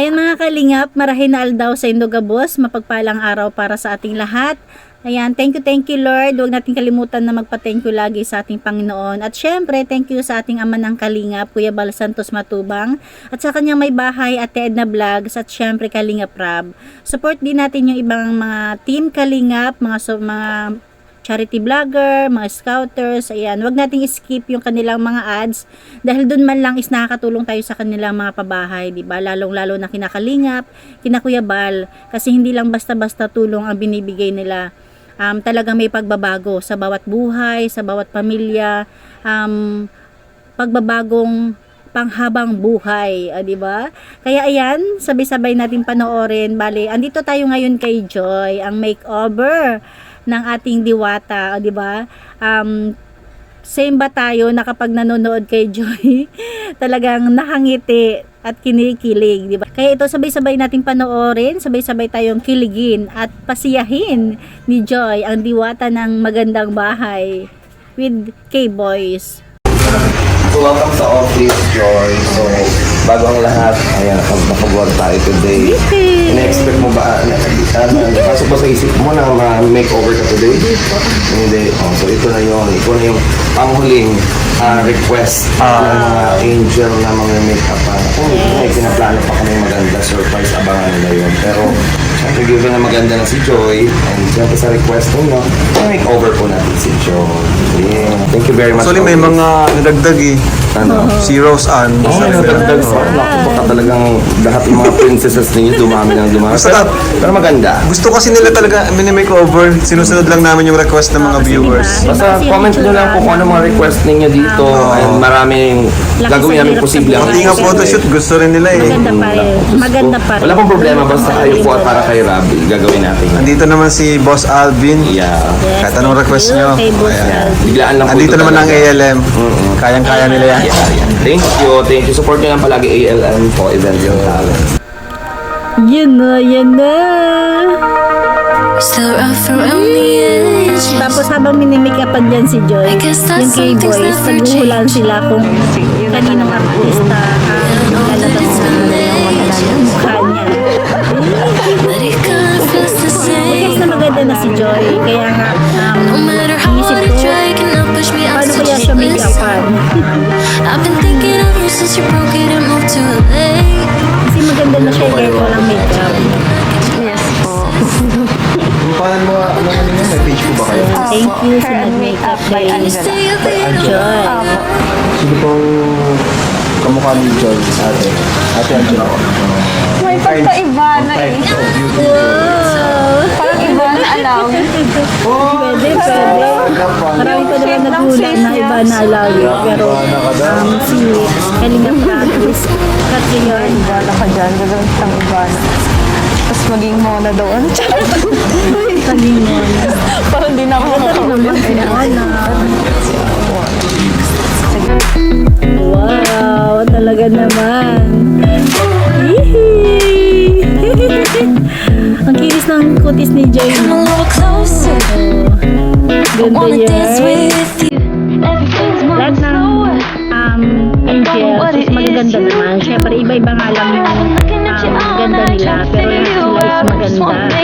Ayan mga kalingap, marahin na aldaw sa Indogabos, mapagpalang araw para sa ating lahat. Ayan, thank you, thank you Lord. Huwag natin kalimutan na magpa-thank you lagi sa ating Panginoon. At syempre, thank you sa ating ama ng kalingap, Kuya Bal Santos Matubang. At sa kanyang may bahay, Ate Edna Vlogs. At syempre, Kalingap Rab. Support din natin yung ibang mga team Kalingap, mga, so, mga charity vlogger, mga scouters, ayan, wag nating skip yung kanilang mga ads dahil doon man lang is nakakatulong tayo sa kanilang mga pabahay, di ba? Lalong-lalo na kinakalingap, kinakuyabal, kasi hindi lang basta-basta tulong ang binibigay nila. Um, talagang may pagbabago sa bawat buhay, sa bawat pamilya, um, pagbabagong panghabang buhay, ah, di ba? Kaya ayan, sabay-sabay natin panoorin. Bale, andito tayo ngayon kay Joy, ang makeover ng ating diwata, ah, di ba? Um, same ba tayo na kapag nanonood kay Joy, talagang nakangiti at kinikilig, di ba? Kaya ito sabay-sabay nating panoorin, sabay-sabay tayong kiligin at pasiyahin ni Joy ang diwata ng magandang bahay with K-Boys. So, welcome sa office, Joy. So, bago ang lahat, ayan, nakapag nakapag tayo today. Ina-expect mo ba, na, ano, pasok ba sa isip mo na ma-makeover ka today? Hindi. Oh, so, ito na yun. Ito na yung panghuling ah, request ng mga angel na mga makeup. Uh, kung may pinaplano pa kami maganda surprise, abangan nila yun. Pero, syempre, given na maganda na si Joy, and syempre sa request ninyo, makeover po natin si Joy. Yeah. Thank you very much. Actually, may always. mga nadagdag eh. Ano? Si Rose Ann. Oo, oh, nagdagdag. Naku, baka talagang lahat ng mga princesses ninyo dumami ng dumami. Basta- Pero, pero maganda. Gusto kasi nila talaga mini-makeover. Sinusunod lang namin yung request ng mga Kasi viewers. diba, Basta kasi comment nyo lang po kung ano mga request ninyo dito. And maraming Laki gagawin sa namin hirap posible. sa ang- Pati nga photoshoot, gusto rin nila eh. Maganda pa rin. Maganda pa rin. Wala pong problema. Basta kayo po at para kay Rabbi. Gagawin natin. Andito naman si Boss Alvin. Yeah. Yes, Kahit anong thank request you nyo. kay Boss Ayan. Alvin. Biglaan lang po Andito ito naman ang talaga. ALM. Kayang-kaya nila yan. Yeah, yeah. Thank you. Thank you. Support nyo lang palagi ALM po. Events and Talent. Yan na, yan na. Still rough around the edge. Tapos habang minimake-upan dyan si Joy, I guess yung that's some things K-Boys, never naghuhulaan change. sila kung kaninong artista ang lalabas sa mukha niya. But it kinda feels the same. na maganda na si Joy, kaya nga, um, listen. I've been thinking of you since you broke it and moved to LA. Kasi maganda na siya kahit walang make-up. Paano mo, ano nga ninyo? May page po ba kayo? Thank you sa nag-makeup kay Stay a little Joy. Sino pong kamukha ni Joy? Ate. Ate Angela. May pagkaiba na eh. Wow! Parang iba na alam. Pwede, pwede. Marami nagulang na iba na alawi. Pero, um, si Kalinga Francis, kasi yun. Iba na ka dyan. Gagawin kitang iba na. Tapos maging mona doon. Kalinga. Parang di na ako Naman pinakana. Wow, talaga naman. Ang kinis ng kutis ni Joy. Come a no? little closer. Ganda yan. Iba-iba nga lang yung um, ganda nila. Pero lahat sila is maganda.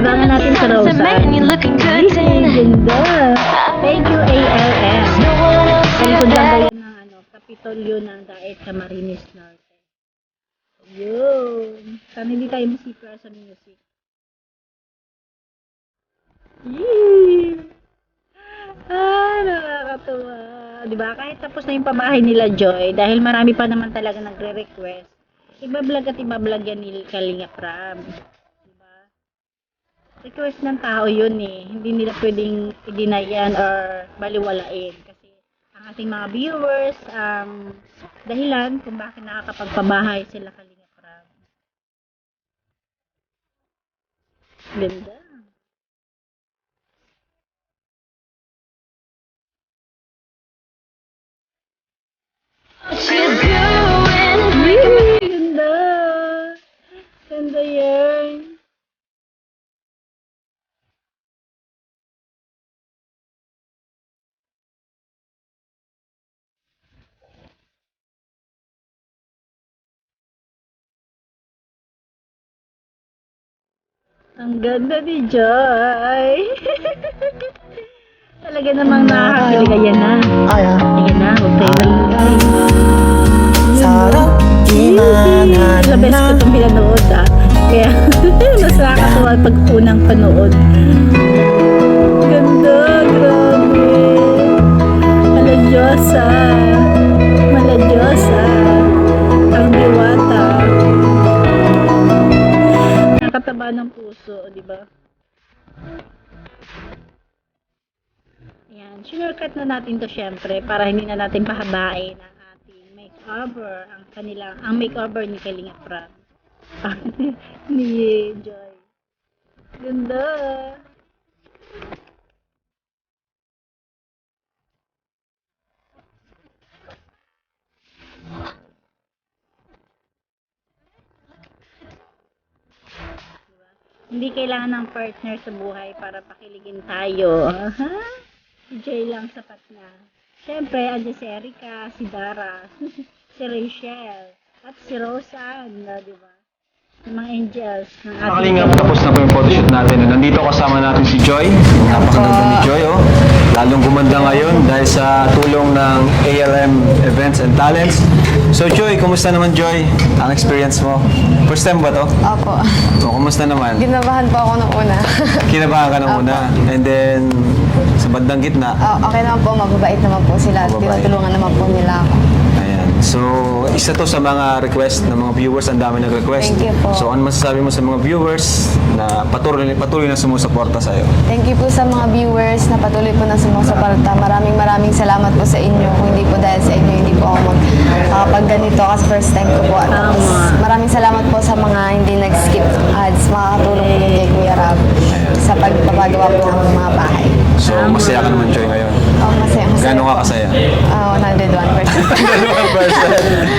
Abangan natin sa Rosa. man, you're looking good Yee, tonight. ganda. Thank you, ALM. Ang have yan ng ano, Kapitolyo ng Daet Camarines Norte. Yun. Sana hindi tayo masipra sa music. Yee! Ah, nakakatuwa. Di ba? Kahit tapos na yung pamahay nila Joy, dahil marami pa naman talaga nagre-request, ibablog at ibablog yan ni Kalinga Prab. Di ba? Request ng tao yun eh. Hindi nila pwedeng i-deny or baliwalain. Kasi ang ating mga viewers, ang dahilan kung bakit nakakapagpabahay sila Kalinga Prab. Ganda. Ang ganda ni Joy. Talaga namang nakakakilig. Ayan na. Ayan na. Huwag tayo maingay. Labes ko itong pinanood ah. Kaya mas nakakatuwa pag unang panood. Ganda, grabe. Maladyosa. Maladyosa. Di ba? Ayan, sinurkat na natin to syempre para hindi na natin pahabain ang ating makeover, ang kanilang, ang makeover ni Kalinga Prab. ni Joy. Ganda! Hindi kailangan ng partner sa buhay para pakiligin tayo. Aha. Si Jay lang sapat na. Siyempre, andyan si Erica, si Dara, si Rachel, at si Roseanne, na, di ba? Yung mga angels ng ating tapos na po yung photoshoot natin. Nandito kasama natin si Joy. Napakaganda ni Joy, oh. Lalong gumanda ngayon dahil sa tulong ng ALM Events and Talents. So Joy, kumusta naman Joy? Ang experience mo? First time ba to? Opo. O, kumusta naman? Ginabahan po ako nung una. Kinabahan ka na muna. And then, sa bandang gitna, Ah, okay naman po, mababait naman po sila. Mababait. Tinutulungan naman po nila ako. So, isa to sa mga request ng mga viewers. Ang dami nag-request. Thank you po. So, ano masasabi mo sa mga viewers na patuloy, patuloy na sumusuporta sa'yo? Thank you po sa mga viewers na patuloy po na sumusuporta. Maraming maraming salamat po sa inyo. Kung hindi po dahil sa inyo, hindi po ako mag ganito kasi first time ko po. At Tama. maraming salamat po sa mga hindi nag-skip ads. Makakatulong po din kay Kuya Rab sa pagpapagawa po ng mga bahay. So, masaya ka naman, Joy, ngayon. Oh, masaya, masaya. Gano'n ka kasaya? Ah, 101%.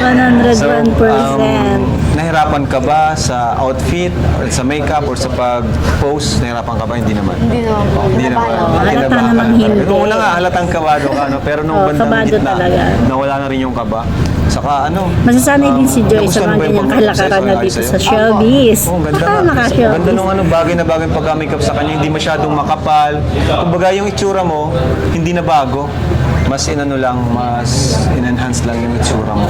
101%. So, um, nahirapan ka ba sa outfit, or sa makeup, or sa pag-pose? Nahirapan ka ba? Hindi naman. Hindi naman po. Hindi naman. Halata Kinabahan ka namang na talaga. hindi. Nung una nga, halatang kabado ka, no? pero nung Oo, bandang gitna, talaga. nawala na rin yung kaba. Saka ano, Masasanay din si Joy sa mga ganyang kalakaran na dito sa showbiz. Oh, ang ganda Ah, nga. naka-showbiz. Ganda nung ano, bagay na bagay pagka-makeup sa kanya, hindi masyadong makapal. Kumbaga yung itsura mo, hindi na bago. Mas inano lang, mas in-enhance lang yung itsura mo.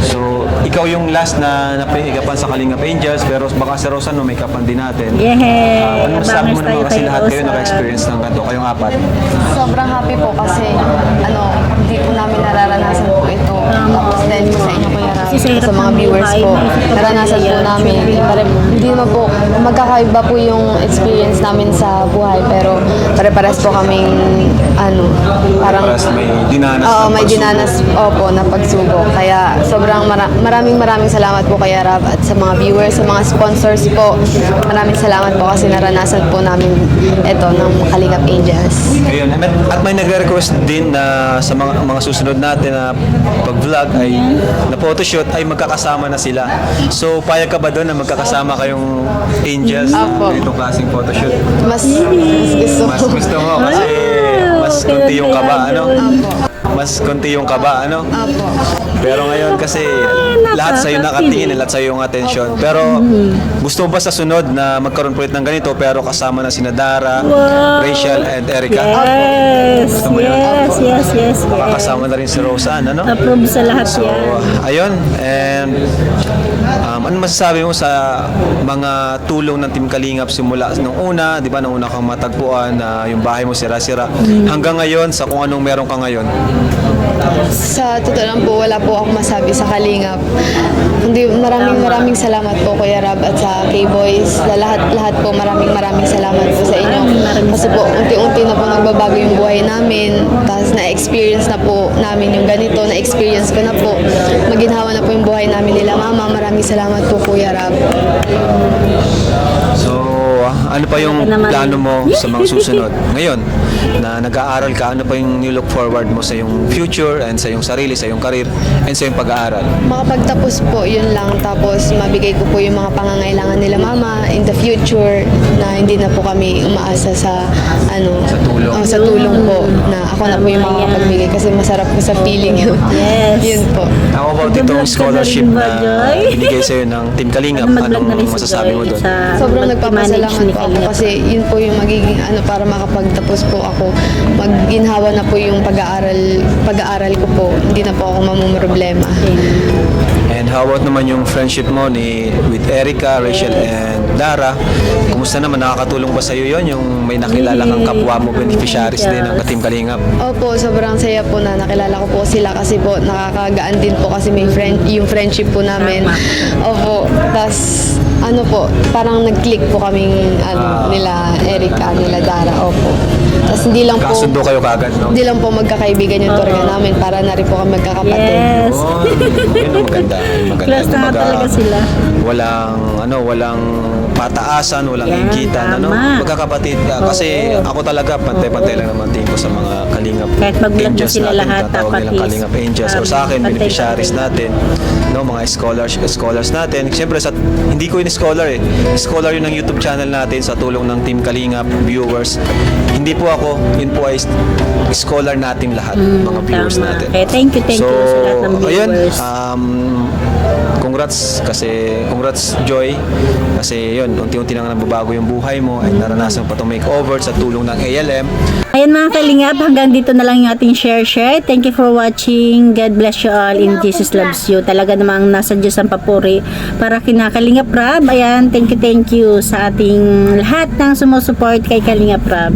So, ikaw yung last na napihigapan sa Kalingap Angels, pero baka sa Rosa no, make-upan din natin. Yeah! ano masasabi mo naman kasi lahat kayo naka-experience ng ganito, kayong apat. Sobrang happy po kasi ano, sa mga viewers po, naranasan po namin. Pare, hindi naman po, magkakaiba po yung experience namin sa buhay pero pare-pares po kaming ano, parang Parang may dinanas Oo, ng may pagsubok. dinanas opo na pagsubok. Kaya sobrang mara- maraming maraming salamat po kay Rab at sa mga viewers, sa mga sponsors po. Maraming salamat po kasi naranasan po namin ito ng Kalingap Angels. Ayun, at may nagre-request din na sa mga mga susunod natin na pag-vlog ay na photoshoot ay magkakasama na sila. So, payag ka ba doon na magkakasama kayong angels na Apo. ganitong klaseng photoshoot? Mas, mas gusto Mas ko. gusto mo kasi mas konti yung kaba, ano? Mas konti yung kaba, ano? Apo. Pero ngayon kasi lahat sa'yo nakatingin, lahat sa'yo yung attention. Pero gusto mo ba sa sunod na magkaroon po ulit ng ganito pero kasama na sina Dara, Rachel, and Erica? Yes! Gusto mo yun? Yes, yes, yes, yes. Makakasama na rin si Roseanne, ano? Approve sa lahat So, yan. ayun. And um, ano masasabi mo sa mga tulong ng Team Kalingap simula nung una, di ba, nung una kang matagpuan na yung bahay mo sira-sira, hanggang ngayon sa kung anong meron ka ngayon? Sa totoo lang po, wala po akong masabi sa Kalingap. Hindi, maraming maraming salamat po Kuya Rab at sa K-Boys. Sa lahat, lahat po, maraming maraming salamat po sa inyo. Kasi po, unti-unti na po nagbabago yung buhay namin. Tapos na-experience na po namin yung ganito. Na-experience ko na po. Maginhawa na po yung buhay namin nila. Mama, maraming salamat po Kuya Rab. So, ano pa yung plano mo sa mga susunod? Ngayon, na nag-aaral ka, ano pa yung you look forward mo sa yung future and sa yung sarili, sa yung career, and sa yung pag-aaral? Makapagtapos po, yun lang. Tapos mabigay ko po yung mga pangangailangan nila mama in the future na hindi na po kami umaasa sa ano Sa tulong. Oh, sa tulong po na ako na po yung makakapagbigay kasi masarap po sa feeling yun. Yes. yun po. How about itong scholarship na binigay sa'yo ng Team Kalingap? Ano, Anong masasabi mo doon? sa Sobrang nagpapasalamat po ako kasi yun po yung magiging ano para makapagtapos po ako. Maginhawa na po yung pag-aaral pag-aaral ko po. Hindi na po ako mamumroblema. And how about naman yung friendship mo ni with Erica, Rachel, and Dara? Kumusta naman? Nakakatulong ba sa'yo yon Yung may nakilala kang kapwa mo, beneficiaries din ng Team Kalingap? Opo, sobrang saya po na nakilala ko po sila kasi po nakakagaan din po kasi may friend, yung friendship po namin. Opo, tas ano po, parang nag-click po kaming ano, Ah. nila Erica, nila Dara. Opo. Tas hindi lang po Kasundo kayo kagad, no? hindi lang po magkakaibigan yung turga namin para na rin po kami magkakapatid. Yes. Oh, yun ang maganda. Yun ang maganda. Close na nga Kumbaga, talaga sila. Walang, ano, walang pataasan, walang Yan, inggitan, ano? tama. Magkakapatid ka. Kasi ako talaga, pantay-pantay lang naman tingin ko sa mga kalingap Kahit mag-vlog na angels sila natin, lahat, tatawag dapat nilang is, kalingap angels. or sa akin, pantay-pantay beneficiaries natin, no, mga scholars, scholars natin. Siyempre, sa, hindi ko yun scholar eh. Scholar yun ng YouTube channel natin sa tulong ng Team Kalingap, viewers. Hindi po ako, yun po ay scholar natin lahat, mga viewers Mm, Tama. natin. Okay, thank you, thank so, you sa lahat ng ayun, viewers. um, congrats kasi congrats Joy kasi yun unti-unti na nga nababago yung buhay mo at naranasan pa itong makeover sa tulong ng ALM Ayan mga kalingap, hanggang dito na lang yung ating share-share. Thank you for watching. God bless you all in Jesus loves you. Talaga namang nasa Diyos ang papuri para kina Kalingap Rab. Ayan, thank you, thank you sa ating lahat ng sumusuport kay Kalingap Rab.